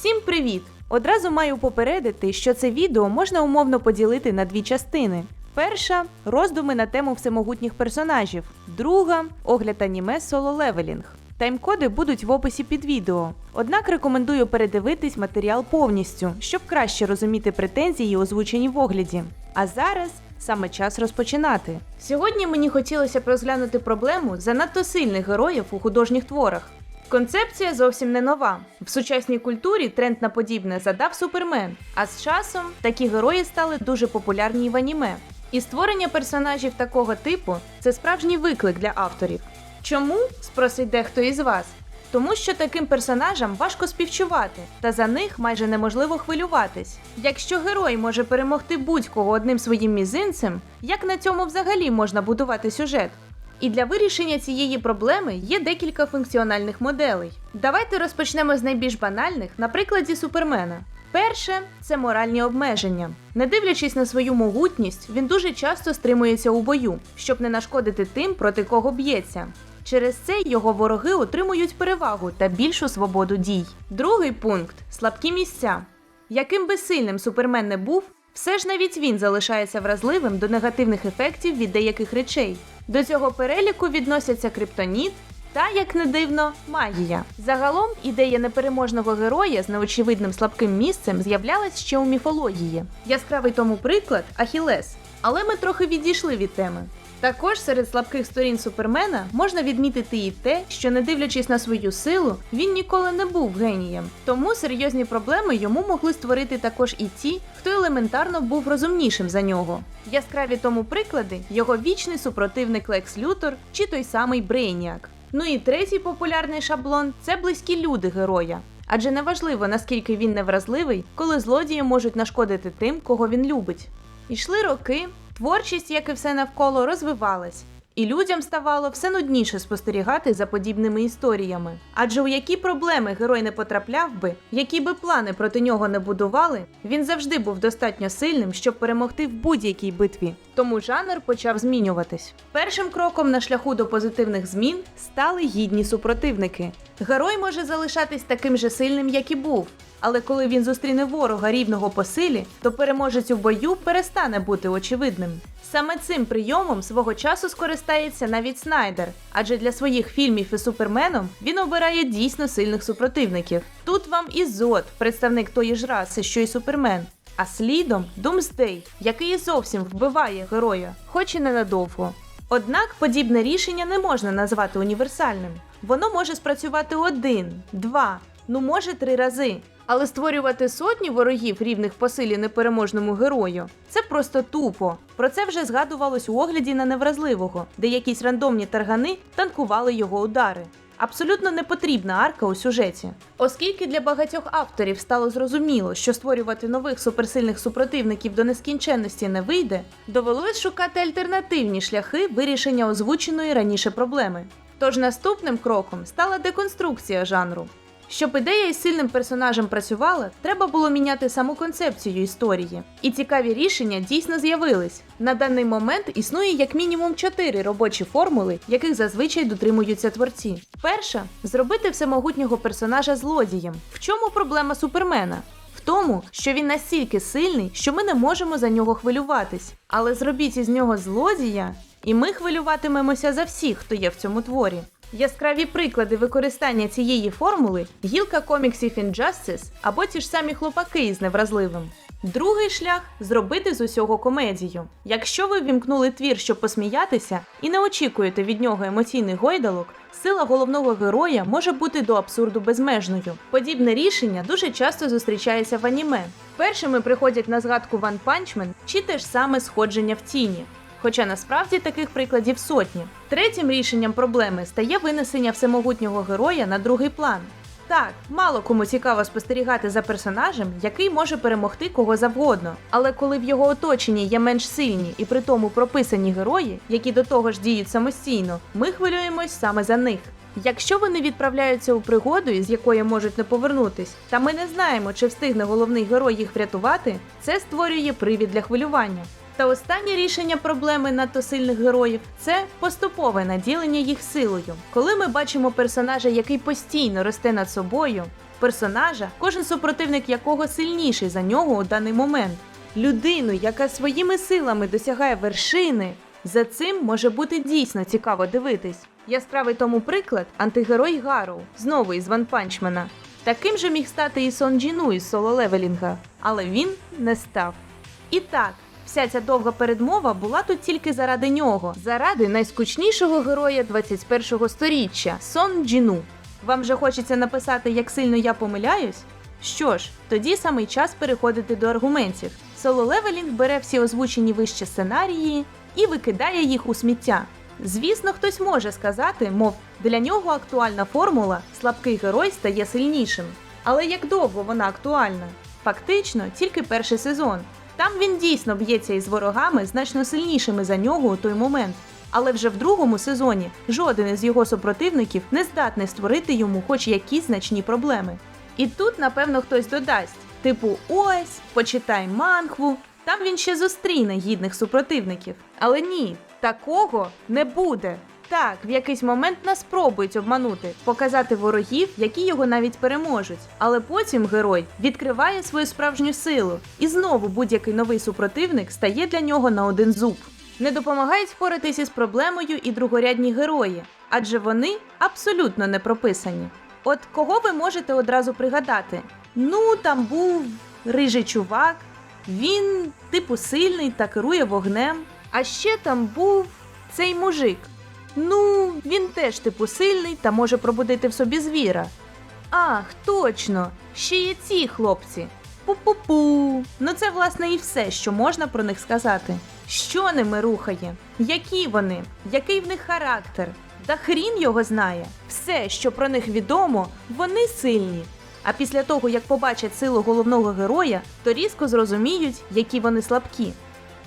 Всім привіт! Одразу маю попередити, що це відео можна умовно поділити на дві частини. Перша роздуми на тему всемогутніх персонажів. Друга огляд аніме соло левелінг. Таймкоди будуть в описі під відео. Однак рекомендую передивитись матеріал повністю, щоб краще розуміти претензії, озвучені в огляді. А зараз саме час розпочинати. Сьогодні мені хотілося б розглянути проблему занадто сильних героїв у художніх творах. Концепція зовсім не нова. В сучасній культурі тренд на подібне задав Супермен, а з часом такі герої стали дуже популярні в аніме. І створення персонажів такого типу це справжній виклик для авторів. Чому? спросить дехто із вас. Тому що таким персонажам важко співчувати, та за них майже неможливо хвилюватись. Якщо герой може перемогти будь-кого одним своїм мізинцем, як на цьому взагалі можна будувати сюжет? І для вирішення цієї проблеми є декілька функціональних моделей. Давайте розпочнемо з найбільш банальних на прикладі Супермена. Перше це моральні обмеження. Не дивлячись на свою могутність, він дуже часто стримується у бою, щоб не нашкодити тим, проти кого б'ється. Через це його вороги отримують перевагу та більшу свободу дій. Другий пункт слабкі місця. Яким би сильним супермен не був, все ж навіть він залишається вразливим до негативних ефектів від деяких речей. До цього переліку відносяться криптоніт та, як не дивно, магія. Загалом ідея непереможного героя з неочевидним слабким місцем з'являлась ще у міфології. Яскравий тому приклад Ахілес. Але ми трохи відійшли від теми. Також серед слабких сторін Супермена можна відмітити і те, що не дивлячись на свою силу, він ніколи не був генієм. Тому серйозні проблеми йому могли створити також і ті, хто елементарно був розумнішим за нього. Яскраві тому приклади його вічний супротивник Лекс Лютор чи той самий Брейніак. Ну і третій популярний шаблон це близькі люди героя. Адже неважливо, наскільки він невразливий, коли злодії можуть нашкодити тим, кого він любить. Ішли роки, творчість, як і все навколо, розвивалась, і людям ставало все нудніше спостерігати за подібними історіями. Адже у які проблеми герой не потрапляв би, які би плани проти нього не будували, він завжди був достатньо сильним, щоб перемогти в будь-якій битві. Тому жанр почав змінюватись. Першим кроком на шляху до позитивних змін стали гідні супротивники. Герой може залишатись таким же сильним, як і був. Але коли він зустріне ворога рівного по силі, то переможець у бою перестане бути очевидним. Саме цим прийомом свого часу скористається навіть Снайдер, адже для своїх фільмів із суперменом він обирає дійсно сильних супротивників. Тут вам і Зод, представник тої ж раси, що й супермен. А слідом Думсдей, який і зовсім вбиває героя, хоч і ненадовго. Однак подібне рішення не можна назвати універсальним. Воно може спрацювати один, два, ну може три рази. Але створювати сотні ворогів рівних по силі непереможному герою це просто тупо. Про це вже згадувалось у огляді на невразливого, де якісь рандомні таргани танкували його удари. Абсолютно не потрібна арка у сюжеті. Оскільки для багатьох авторів стало зрозуміло, що створювати нових суперсильних супротивників до нескінченності не вийде, довелось шукати альтернативні шляхи вирішення озвученої раніше проблеми. Тож наступним кроком стала деконструкція жанру. Щоб ідея із сильним персонажем працювала, треба було міняти саму концепцію історії. І цікаві рішення дійсно з'явились. На даний момент існує як мінімум чотири робочі формули, яких зазвичай дотримуються творці. Перша зробити всемогутнього персонажа злодієм. В чому проблема супермена? В тому, що він настільки сильний, що ми не можемо за нього хвилюватись. Але зробіть із нього злодія, і ми хвилюватимемося за всіх, хто є в цьому творі. Яскраві приклади використання цієї формули гілка коміксів Injustice або ті ж самі хлопаки із невразливим. Другий шлях зробити з усього комедію. Якщо ви вімкнули твір, щоб посміятися, і не очікуєте від нього емоційних гойдалок, сила головного героя може бути до абсурду безмежною. Подібне рішення дуже часто зустрічається в аніме. Першими приходять на згадку One Punch Man чи те ж саме сходження в тіні. Хоча насправді таких прикладів сотні. Третім рішенням проблеми стає винесення всемогутнього героя на другий план. Так, мало кому цікаво спостерігати за персонажем, який може перемогти кого завгодно. Але коли в його оточенні є менш сильні і при тому прописані герої, які до того ж діють самостійно, ми хвилюємось саме за них. Якщо вони відправляються у пригоду, із якої можуть не повернутись, та ми не знаємо, чи встигне головний герой їх врятувати, це створює привід для хвилювання. Та останнє рішення проблеми надто сильних героїв це поступове наділення їх силою. Коли ми бачимо персонажа, який постійно росте над собою, персонажа, кожен супротивник якого сильніший за нього у даний момент. Людину, яка своїми силами досягає вершини, за цим може бути дійсно цікаво дивитись. Яскравий тому приклад антигерой Гару, знову із Ван Панчмена. Таким же міг стати і Сон Джіну із соло левелінга, але він не став. І так, вся ця довга передмова була тут тільки заради нього, заради найскучнішого героя 21-го сторіччя Сон Джіну. Вам же хочеться написати, як сильно я помиляюсь? Що ж, тоді самий час переходити до аргументів. Соло Левелінг бере всі озвучені вище сценарії і викидає їх у сміття. Звісно, хтось може сказати, мов для нього актуальна формула слабкий герой стає сильнішим. Але як довго вона актуальна? Фактично, тільки перший сезон. Там він дійсно б'ється із ворогами значно сильнішими за нього у той момент. Але вже в другому сезоні жоден із його супротивників не здатний створити йому хоч якісь значні проблеми. І тут, напевно, хтось додасть: типу, ось, почитай манхву, там він ще зустріне гідних супротивників. Але ні, такого не буде. Так, в якийсь момент нас спробують обманути, показати ворогів, які його навіть переможуть. Але потім герой відкриває свою справжню силу, і знову будь-який новий супротивник стає для нього на один зуб. Не допомагають впоратись із проблемою і другорядні герої, адже вони абсолютно не прописані. От кого ви можете одразу пригадати? Ну, там був рижий чувак, він, типу, сильний та керує вогнем. А ще там був цей мужик. Ну, він теж типу сильний та може пробудити в собі звіра. Ах, точно! Ще є ці хлопці. Пу-пу-пу. Ну це власне і все, що можна про них сказати. Що ними рухає? Які вони? Який в них характер? Та хрін його знає. Все, що про них відомо, вони сильні. А після того, як побачать силу головного героя, то різко зрозуміють, які вони слабкі.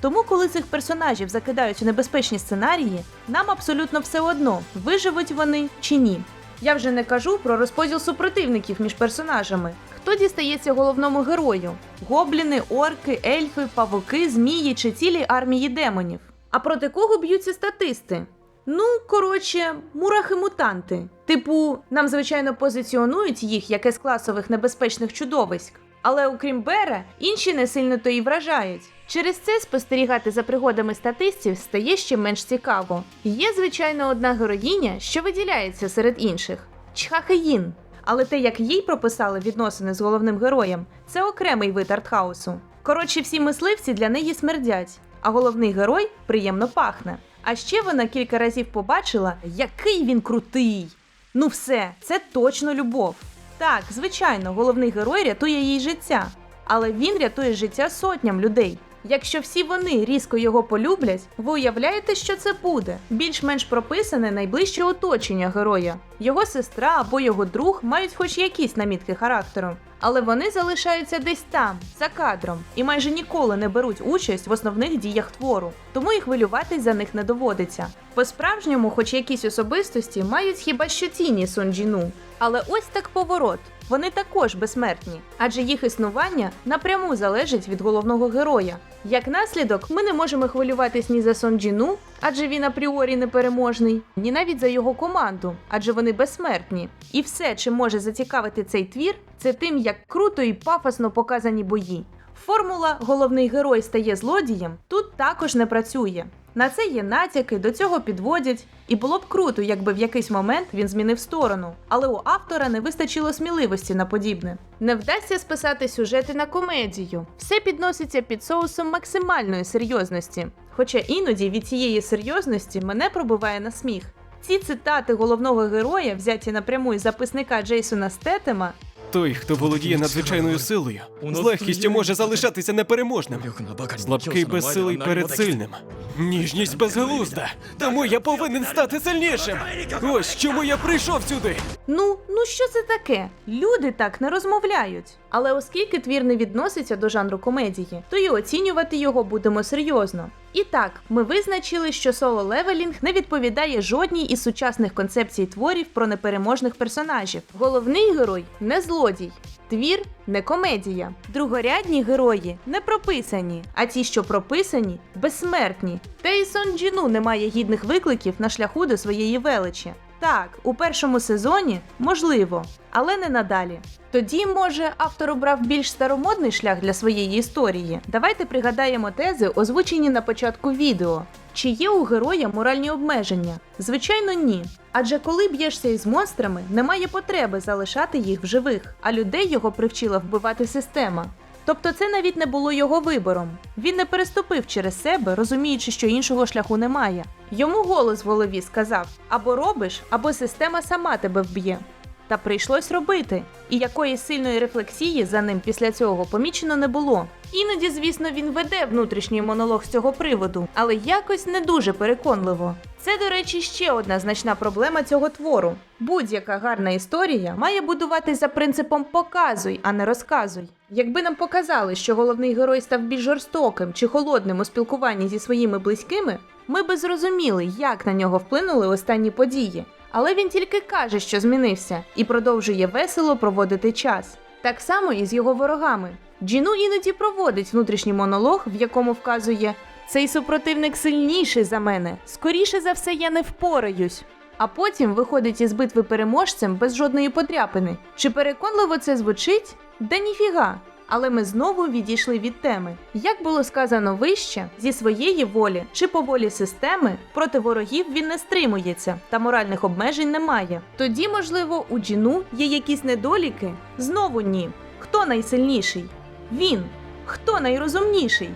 Тому, коли цих персонажів закидають у небезпечні сценарії, нам абсолютно все одно, виживуть вони чи ні. Я вже не кажу про розподіл супротивників між персонажами. Хто дістається головному герою? Гобліни, орки, ельфи, павуки, змії чи цілі армії демонів. А проти кого б'ються статисти? Ну, коротше, мурахи-мутанти. Типу, нам звичайно позиціонують їх як із класових небезпечних чудовиськ. Але окрім Бера, інші не сильно то і вражають. Через це спостерігати за пригодами статистів стає ще менш цікаво. Є, звичайно, одна героїня, що виділяється серед інших Чхахеїн. Але те, як їй прописали відносини з головним героєм, це окремий вид артхаусу. Коротше, всі мисливці для неї смердять, а головний герой приємно пахне. А ще вона кілька разів побачила, який він крутий. Ну все, це точно любов. Так, звичайно, головний герой рятує їй життя, але він рятує життя сотням людей. Якщо всі вони різко його полюблять, ви уявляєте, що це буде? Більш-менш прописане найближче оточення героя. Його сестра або його друг мають хоч якісь намітки характеру, але вони залишаються десь там, за кадром, і майже ніколи не беруть участь в основних діях твору, тому і хвилюватись за них не доводиться. По-справжньому, хоч якісь особистості мають хіба що тіні Сонджіну. Але ось так поворот. Вони також безсмертні, адже їх існування напряму залежить від головного героя. Як наслідок, ми не можемо хвилюватись ні за Сон Джіну, адже він апріорі непереможний, ні навіть за його команду, адже вони безсмертні. І все, чим може зацікавити цей твір, це тим, як круто і пафосно показані бої. Формула головний герой стає злодієм тут також не працює. На це є натяки, до цього підводять, і було б круто, якби в якийсь момент він змінив сторону. Але у автора не вистачило сміливості на подібне. Не вдасться списати сюжети на комедію. Все підноситься під соусом максимальної серйозності. Хоча іноді від цієї серйозності мене пробиває на сміх. Ці цитати головного героя, взяті напряму із записника Джейсона Стетема, Той, хто володіє надзвичайною силою, з легкістю може залишатися непереможним. Слабкий безсилий перед сильним. Ніжність безглузда. Тому я повинен стати сильнішим. Ось чому я прийшов сюди. Ну, ну що це таке? Люди так не розмовляють. Але оскільки твір не відноситься до жанру комедії, то і оцінювати його будемо серйозно. І так, ми визначили, що соло левелінг не відповідає жодній із сучасних концепцій творів про непереможних персонажів. Головний герой не злодій. Твір не комедія. Другорядні герої не прописані, а ті, що прописані, безсмертні. Та й Сон Джіну не має гідних викликів на шляху до своєї величі. Так, у першому сезоні можливо, але не надалі. Тоді, може, автор обрав більш старомодний шлях для своєї історії. Давайте пригадаємо тези, озвучені на початку відео. Чи є у героя моральні обмеження? Звичайно, ні. Адже коли б'єшся із монстрами, немає потреби залишати їх в живих, а людей його привчила вбивати система. Тобто це навіть не було його вибором. Він не переступив через себе, розуміючи, що іншого шляху немає. Йому голос в голові сказав: або робиш, або система сама тебе вб'є. Та прийшлось робити, і якоїсь сильної рефлексії за ним після цього помічено не було. Іноді, звісно, він веде внутрішній монолог з цього приводу, але якось не дуже переконливо. Це, до речі, ще одна значна проблема цього твору. Будь-яка гарна історія має будуватись за принципом показуй, а не розказуй. Якби нам показали, що головний герой став більш жорстоким чи холодним у спілкуванні зі своїми близькими, ми би зрозуміли, як на нього вплинули останні події. Але він тільки каже, що змінився, і продовжує весело проводити час. Так само і з його ворогами. Джіну іноді проводить внутрішній монолог, в якому вказує: цей супротивник сильніший за мене. Скоріше за все, я не впораюсь. А потім виходить із битви переможцем без жодної подряпини. Чи переконливо це звучить? Да ніфіга. Але ми знову відійшли від теми. Як було сказано вище, зі своєї волі чи по волі системи проти ворогів він не стримується та моральних обмежень немає. Тоді, можливо, у Джіну є якісь недоліки? Знову ні. Хто найсильніший? Він. Хто найрозумніший?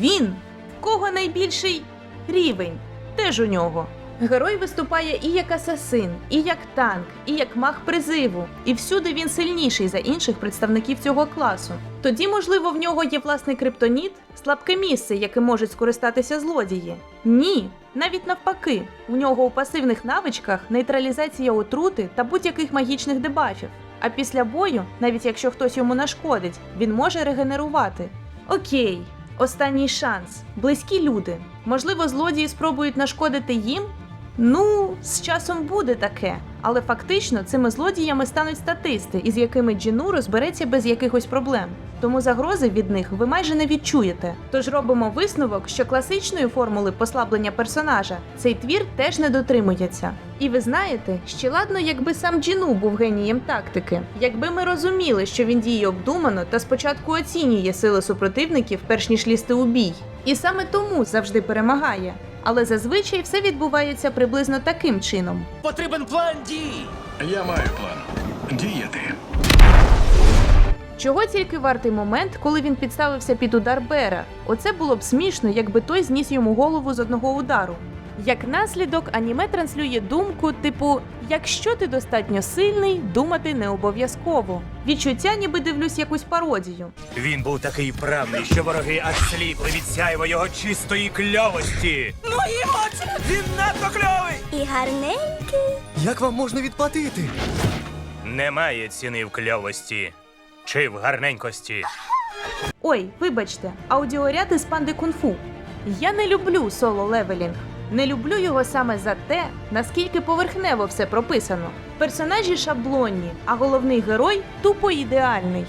Він. Кого найбільший рівень? Теж у нього. Герой виступає і як асасин, і як танк, і як маг призиву, і всюди він сильніший за інших представників цього класу. Тоді, можливо, в нього є власний криптоніт, слабке місце, яким можуть скористатися злодії. Ні, навіть навпаки, в нього у пасивних навичках нейтралізація отрути та будь-яких магічних дебафів. А після бою, навіть якщо хтось йому нашкодить, він може регенерувати. Окей, останній шанс. Близькі люди. Можливо, злодії спробують нашкодити їм? Ну, з часом буде таке. Але фактично цими злодіями стануть статисти, із якими Джіну розбереться без якихось проблем. Тому загрози від них ви майже не відчуєте. Тож робимо висновок, що класичної формули послаблення персонажа цей твір теж не дотримується. І ви знаєте, ще ладно, якби сам Джіну був генієм тактики, якби ми розуміли, що він діє обдумано та спочатку оцінює сили супротивників, перш ніж лізти у бій, і саме тому завжди перемагає. Але зазвичай все відбувається приблизно таким чином. Потрібен план дій. Я маю план. Діяти. Чого тільки вартий момент, коли він підставився під удар Бера. Оце було б смішно, якби той зніс йому голову з одного удару. Як наслідок, аніме транслює думку, типу: якщо ти достатньо сильний, думати не обов'язково. Відчуття, ніби дивлюсь якусь пародію. Він був такий правний, що вороги аж сліпли від сяйва його чистої кльовості. Мої очі! Він надто кльовий! І гарненький. Як вам можна відплатити? Немає ціни в кльовості чи в гарненькості. Ой, вибачте, аудіоряд із панди кунг-фу. Я не люблю соло левелінг. Не люблю його саме за те, наскільки поверхнево все прописано. Персонажі шаблонні, а головний герой тупо ідеальний.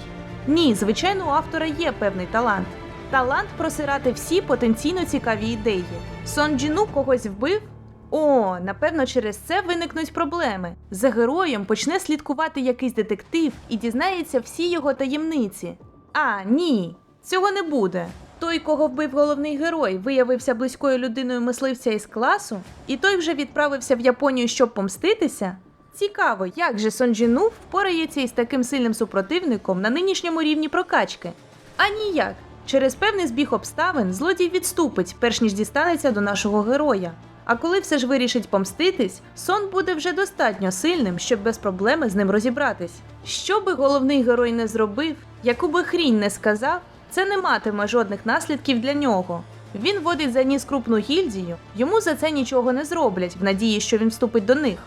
Ні, звичайно, у автора є певний талант. Талант просирати всі потенційно цікаві ідеї. Сон Джіну когось вбив? О, напевно, через це виникнуть проблеми. За героєм почне слідкувати якийсь детектив і дізнається всі його таємниці. А, ні, цього не буде. Той, кого вбив головний герой, виявився близькою людиною мисливця із класу, і той вже відправився в Японію, щоб помститися. Цікаво, як же Сон Джіну впорається із таким сильним супротивником на нинішньому рівні прокачки. А ніяк. Через певний збіг обставин злодій відступить, перш ніж дістанеться до нашого героя. А коли все ж вирішить помститись, сон буде вже достатньо сильним, щоб без проблеми з ним розібратись. Що би головний герой не зробив, яку би хрінь не сказав, це не матиме жодних наслідків для нього. Він водить за ніс крупну гільдію, йому за це нічого не зроблять, в надії, що він вступить до них.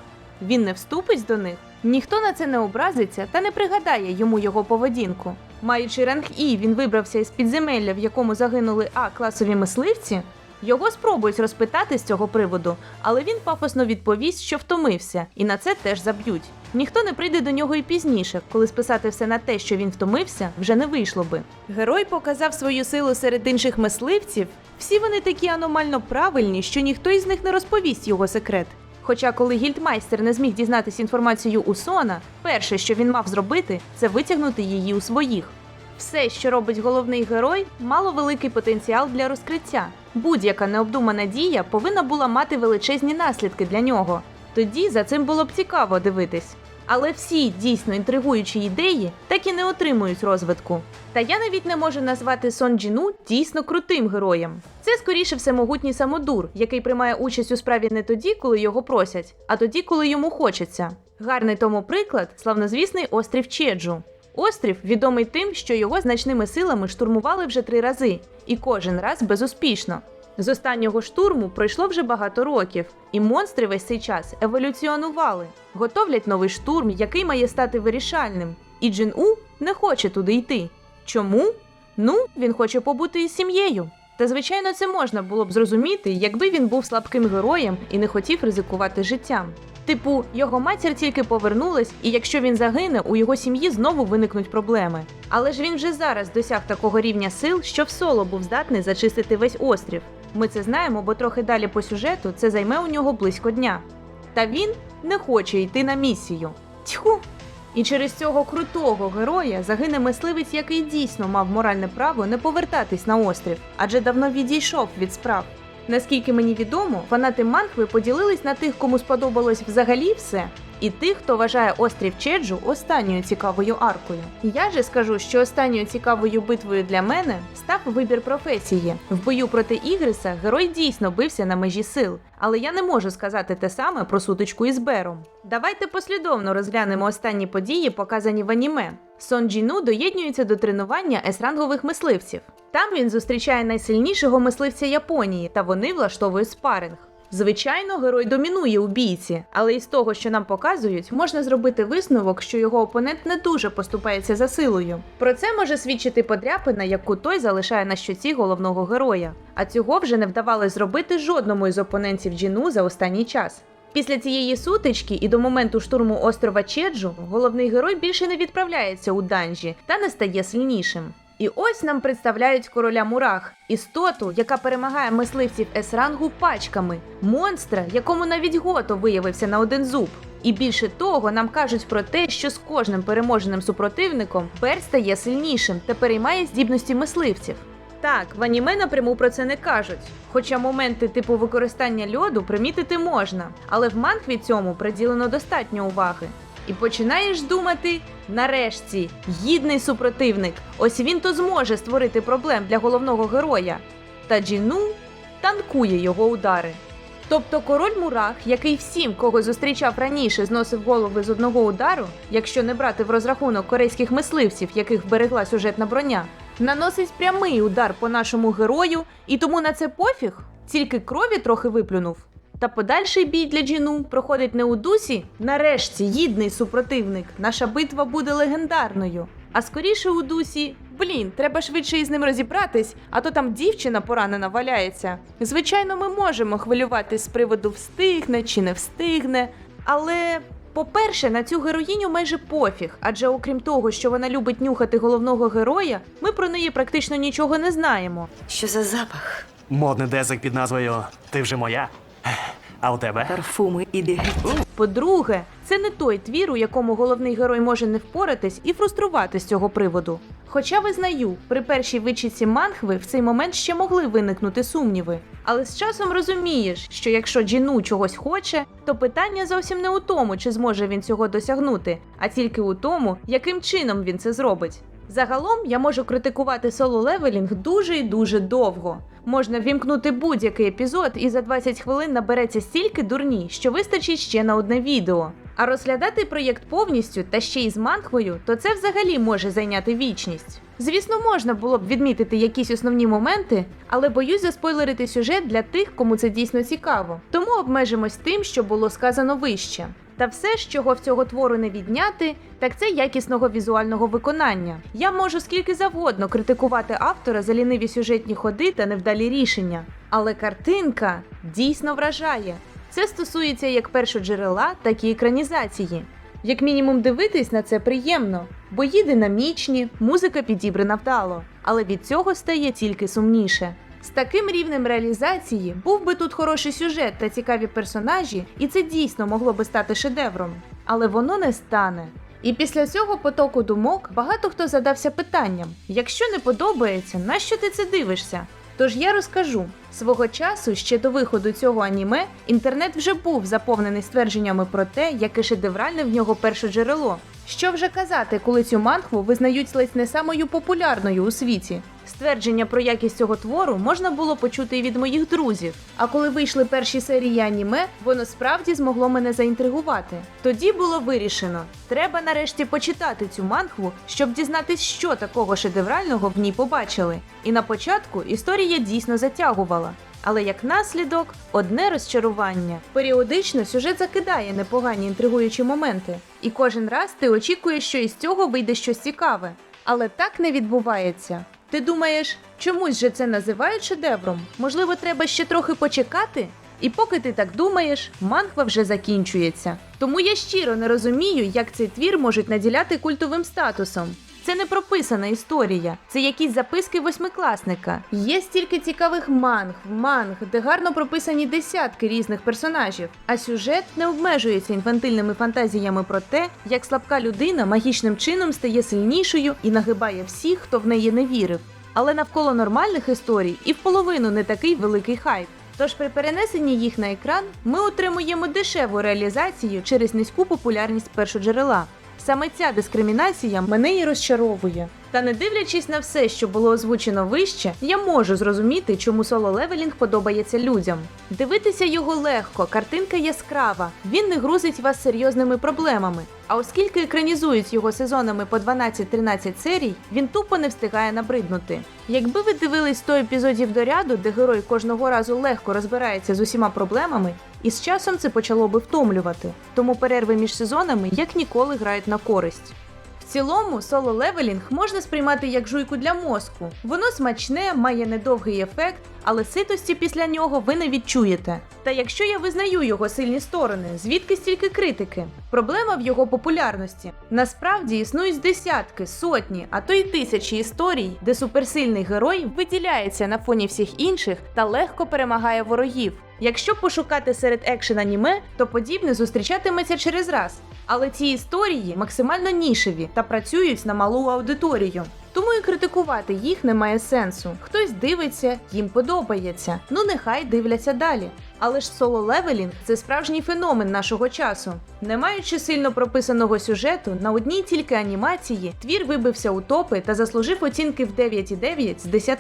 Він не вступить до них, ніхто на це не образиться та не пригадає йому його поведінку. Маючи ранг І, він вибрався із підземелля, в якому загинули А класові мисливці. Його спробують розпитати з цього приводу, але він пафосно відповість, що втомився, і на це теж заб'ють. Ніхто не прийде до нього і пізніше, коли списати все на те, що він втомився, вже не вийшло би. Герой показав свою силу серед інших мисливців. Всі вони такі аномально правильні, що ніхто із них не розповість його секрет. Хоча, коли гільдмайстер не зміг дізнатися інформацію у Сона, перше, що він мав зробити, це витягнути її у своїх. Все, що робить головний герой, мало великий потенціал для розкриття. Будь-яка необдумана дія повинна була мати величезні наслідки для нього. Тоді за цим було б цікаво дивитись. Але всі дійсно інтригуючі ідеї так і не отримують розвитку. Та я навіть не можу назвати Сон Джіну дійсно крутим героєм. Це скоріше всемогутній самодур, який приймає участь у справі не тоді, коли його просять, а тоді, коли йому хочеться. Гарний тому приклад славнозвісний острів Чеджу. Острів відомий тим, що його значними силами штурмували вже три рази, і кожен раз безуспішно. З останнього штурму пройшло вже багато років, і монстри весь цей час еволюціонували, готовлять новий штурм, який має стати вирішальним. І Джин У не хоче туди йти. Чому? Ну, він хоче побути із сім'єю. Та звичайно, це можна було б зрозуміти, якби він був слабким героєм і не хотів ризикувати життям. Типу, його матір тільки повернулась, і якщо він загине, у його сім'ї знову виникнуть проблеми. Але ж він вже зараз досяг такого рівня сил, що в соло був здатний зачистити весь острів. Ми це знаємо, бо трохи далі по сюжету це займе у нього близько дня. Та він не хоче йти на місію. Тьху! І через цього крутого героя загине мисливець, який дійсно мав моральне право не повертатись на острів, адже давно відійшов від справ. Наскільки мені відомо, фанати Манхви поділились на тих, кому сподобалось взагалі все, і тих, хто вважає острів Чеджу останньою цікавою аркою. Я же скажу, що останньою цікавою битвою для мене став вибір професії. В бою проти Ігриса герой дійсно бився на межі сил, але я не можу сказати те саме про сутичку із Бером. Давайте послідовно розглянемо останні події, показані в аніме. Сон Джіну доєднюється до тренування есрангових мисливців. Там він зустрічає найсильнішого мисливця Японії, та вони влаштовують спаринг. Звичайно, герой домінує у бійці, але із того, що нам показують, можна зробити висновок, що його опонент не дуже поступається за силою. Про це може свідчити подряпина, яку той залишає на щоці головного героя. А цього вже не вдавалось зробити жодному із опонентів Джіну за останній час. Після цієї сутички і до моменту штурму острова Чеджу головний герой більше не відправляється у данжі та не стає сильнішим. І ось нам представляють короля Мурах, істоту, яка перемагає мисливців С-рангу пачками, монстра, якому навіть гото виявився на один зуб. І більше того, нам кажуть про те, що з кожним переможеним супротивником Бер стає сильнішим та переймає здібності мисливців. Так, в аніме напряму про це не кажуть. Хоча моменти типу використання льоду примітити можна, але в манхві цьому приділено достатньо уваги. І починаєш думати: нарешті, гідний супротивник, ось він то зможе створити проблем для головного героя. Та Джіну танкує його удари. Тобто король Мурах, який всім, кого зустрічав раніше, зносив голови з одного удару, якщо не брати в розрахунок корейських мисливців, яких вберегла сюжетна броня, наносить прямий удар по нашому герою, і тому на це пофіг, тільки крові трохи виплюнув. Та подальший бій для Джіну проходить не у дусі. Нарешті, гідний супротивник, наша битва буде легендарною. А скоріше у дусі. Блін, треба швидше із ним розібратись, а то там дівчина поранена валяється. Звичайно, ми можемо хвилюватись з приводу встигне чи не встигне, але. По-перше, на цю героїню майже пофіг, адже окрім того, що вона любить нюхати головного героя, ми про неї практично нічого не знаємо. Що за запах? Модний дезик під назвою Ти вже моя. А у тебе? Парфуми і біги. По-друге, це не той твір, у якому головний герой може не впоратись і фруструвати з цього приводу. Хоча визнаю, при першій вичітці манхви в цей момент ще могли виникнути сумніви. Але з часом розумієш, що якщо Джіну чогось хоче, то питання зовсім не у тому, чи зможе він цього досягнути, а тільки у тому, яким чином він це зробить. Загалом я можу критикувати соло левелінг дуже і дуже довго. Можна вімкнути будь-який епізод, і за 20 хвилин набереться стільки дурні, що вистачить ще на одне відео. А розглядати проєкт повністю та ще й з манхвою, то це взагалі може зайняти вічність. Звісно, можна було б відмітити якісь основні моменти, але боюсь заспойлерити сюжет для тих, кому це дійсно цікаво. Тому обмежимось тим, що було сказано вище. Та все ж, чого в цього твору не відняти, так це якісного візуального виконання. Я можу скільки завгодно критикувати автора за ліниві сюжетні ходи та невдалі рішення, але картинка дійсно вражає. Це стосується як першоджерела, так і екранізації. Як мінімум дивитись на це приємно, бої динамічні, музика підібрана вдало, але від цього стає тільки сумніше. З таким рівнем реалізації був би тут хороший сюжет та цікаві персонажі, і це дійсно могло би стати шедевром. Але воно не стане. І після цього потоку думок багато хто задався питанням: якщо не подобається, нащо ти це дивишся? Тож я розкажу свого часу, ще до виходу цього аніме, інтернет вже був заповнений ствердженнями про те, яке шедевральне в нього перше джерело. Що вже казати, коли цю манхву визнають ледь не самою популярною у світі. Ствердження про якість цього твору можна було почути і від моїх друзів. А коли вийшли перші серії аніме, воно справді змогло мене заінтригувати. Тоді було вирішено: треба нарешті почитати цю манхву, щоб дізнатись, що такого шедеврального в ній побачили. І на початку історія дійсно затягувала. Але як наслідок, одне розчарування. Періодично сюжет закидає непогані інтригуючі моменти, і кожен раз ти очікуєш, що із цього вийде щось цікаве. Але так не відбувається. Ти думаєш, чомусь же це називають шедевром? Можливо, треба ще трохи почекати? І поки ти так думаєш, манхва вже закінчується. Тому я щиро не розумію, як цей твір можуть наділяти культовим статусом. Це не прописана історія, це якісь записки восьмикласника. Є стільки цікавих манг, манг, де гарно прописані десятки різних персонажів. А сюжет не обмежується інфантильними фантазіями про те, як слабка людина магічним чином стає сильнішою і нагибає всіх, хто в неї не вірив. Але навколо нормальних історій і в половину не такий великий хайп. Тож при перенесенні їх на екран ми отримуємо дешеву реалізацію через низьку популярність першоджерела. Саме ця дискримінація мене і розчаровує. Та не дивлячись на все, що було озвучено вище, я можу зрозуміти, чому соло левелінг подобається людям. Дивитися його легко, картинка яскрава, він не грузить вас серйозними проблемами. А оскільки екранізують його сезонами по 12-13 серій, він тупо не встигає набриднути. Якби ви дивились 100 епізодів до ряду, де герой кожного разу легко розбирається з усіма проблемами, і з часом це почало би втомлювати. Тому перерви між сезонами як ніколи грають на користь. Цілому, соло левелінг можна сприймати як жуйку для мозку. Воно смачне, має недовгий ефект, але ситості після нього ви не відчуєте. Та якщо я визнаю його сильні сторони, звідки стільки критики? Проблема в його популярності. Насправді існують десятки, сотні, а то й тисячі історій, де суперсильний герой виділяється на фоні всіх інших та легко перемагає ворогів. Якщо пошукати серед екшен аніме, то подібне зустрічатиметься через раз. Але ці історії максимально нішеві та працюють на малу аудиторію. Тому і критикувати їх немає сенсу. Хтось дивиться, їм подобається. Ну нехай дивляться далі. Але ж соло левелінг це справжній феномен нашого часу. Не маючи сильно прописаного сюжету, на одній тільки анімації твір вибився у топи та заслужив оцінки в 9,9 з 10.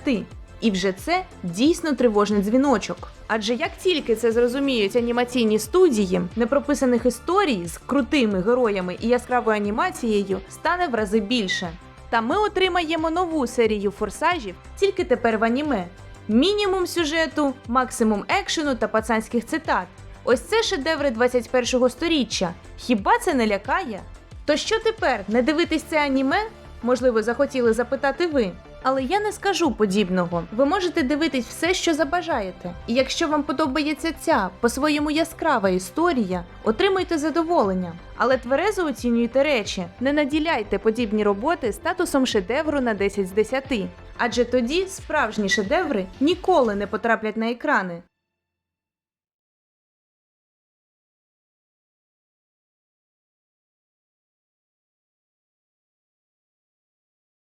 І вже це дійсно тривожний дзвіночок. Адже як тільки це зрозуміють анімаційні студії, непрописаних історій з крутими героями і яскравою анімацією стане в рази більше. Та ми отримаємо нову серію форсажів тільки тепер в аніме. Мінімум сюжету, максимум екшену та пацанських цитат. Ось це шедеври 21-го сторіччя. Хіба це не лякає? То що тепер не дивитись це аніме? Можливо, захотіли запитати ви. Але я не скажу подібного. Ви можете дивитись все, що забажаєте. І якщо вам подобається ця по-своєму яскрава історія, отримуйте задоволення. Але тверезо оцінюйте речі, не наділяйте подібні роботи статусом шедевру на 10 з 10. Адже тоді справжні шедеври ніколи не потраплять на екрани.